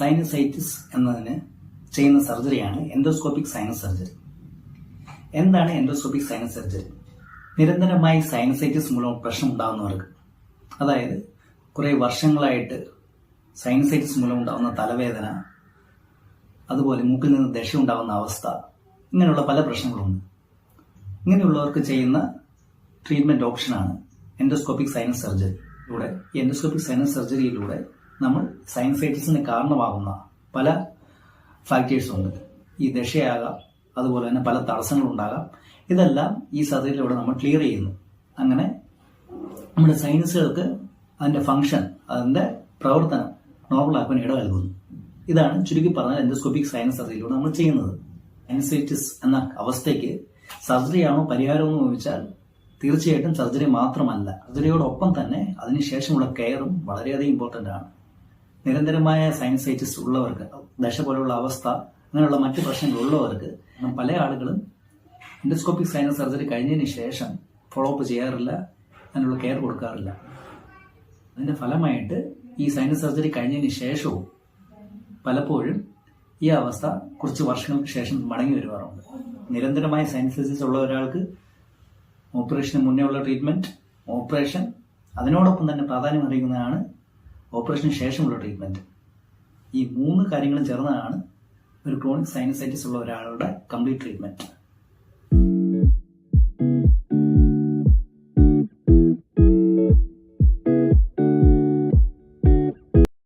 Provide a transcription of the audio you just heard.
Sinusitis എന്നതിന് ചെയ്യുന്ന സർജറിയാണ് എൻഡോസ്കോപ്പിക് സൈനസ് സർജറി എന്താണ് എൻഡോസ്കോപ്പിക് സൈനസ് സർജറി നിരന്തരമായി സൈനസൈറ്റിസ് മൂലം പ്രശ്നം ഉണ്ടാകുന്നവർക്ക് അതായത് കുറേ വർഷങ്ങളായിട്ട് സൈനസൈറ്റിസ് മൂലം ഉണ്ടാകുന്ന തലവേദന അതുപോലെ മൂക്കിൽ നിന്ന് ദശ ഉണ്ടാകുന്ന അവസ്ഥ ഇങ്ങനെയുള്ള പല പ്രശ്നങ്ങളുണ്ട്. ഇങ്ങനെയുള്ളവർക്ക് ചെയ്യുന്ന ട്രീറ്റ്മെന്റ് ഓപ്ഷനാണ് endoscopic sinus surgery endoscopic sinus സർജറിയിലൂടെ നമ്മൾ സൈനസൈറ്റിസിന് കാരണമാകുന്ന പല ഫാക്ടേഴ്സും ഉണ്ട്. ഈ ദശയാകാം അതുപോലെ തന്നെ പല തടസ്സങ്ങളുണ്ടാകാം. ഇതെല്ലാം ഈ സർജറിയിലൂടെ നമ്മൾ ക്ലിയർ ചെയ്യുന്നു. അങ്ങനെ നമ്മുടെ സൈനസുകൾക്ക് അതിന്റെ ഫങ്ഷൻ അതിന്റെ പ്രവർത്തനം നോർമലാക്കാൻ ഇട നൽകുന്നു. ഇതാണ് ചുരുക്കി പറഞ്ഞാൽ എൻഡോസ്കോപ്പിക് സൈനസ് സർജറിയിലൂടെ നമ്മൾ ചെയ്യുന്നത്. സൈനസൈറ്റിസ് എന്ന അവസ്ഥയ്ക്ക് സർജറിയാണോ പരിഹാരമെന്ന് ചോദിച്ചാൽ തീർച്ചയായിട്ടും സർജറി മാത്രമല്ല. സർജറിയോടൊപ്പം തന്നെ അതിനുശേഷമുള്ള കെയറും വളരെയധികം ഇമ്പോർട്ടന്റ് ആണ്. നിരന്തരമായ സൈനസൈറ്റിസ് ഉള്ളവർക്ക് ദശ പോലുള്ള അവസ്ഥ അങ്ങനെയുള്ള മറ്റു പ്രശ്നങ്ങൾ ഉള്ളവർക്ക് പല ആളുകളും എൻഡോസ്കോപ്പിക് സൈനസ് സർജറി കഴിഞ്ഞതിന് ശേഷം ഫോളോ അപ്പ് ചെയ്യാറില്ല അതിനുള്ള കെയർ കൊടുക്കാറില്ല. അതിന്റെ ഫലമായിട്ട് ഈ സൈനസ് സർജറി കഴിഞ്ഞതിന് ശേഷവും പലപ്പോഴും ഈ അവസ്ഥ കുറച്ച് വർഷങ്ങൾക്ക് ശേഷം മടങ്ങി വരുവാറുണ്ട്. നിരന്തരമായ സൈനസൈറ്റിസ് ഉള്ള ഒരാൾക്ക് ഓപ്പറേഷന് മുന്നേ ഉള്ള ട്രീറ്റ്മെന്റ് ഓപ്പറേഷൻ അതിനോടൊപ്പം തന്നെ പ്രാധാന്യം അറിയിക്കുന്നതാണ് ഓപ്പറേഷന് ശേഷമുള്ള ട്രീറ്റ്മെന്റ് ഈ മൂന്ന് കാര്യങ്ങളും ചേർന്നതാണ് ഒരു ക്രോണിക് സൈനസൈറ്റിസ് ഉള്ള ഒരാളുടെ കംപ്ലീറ്റ് ട്രീറ്റ്മെന്റ്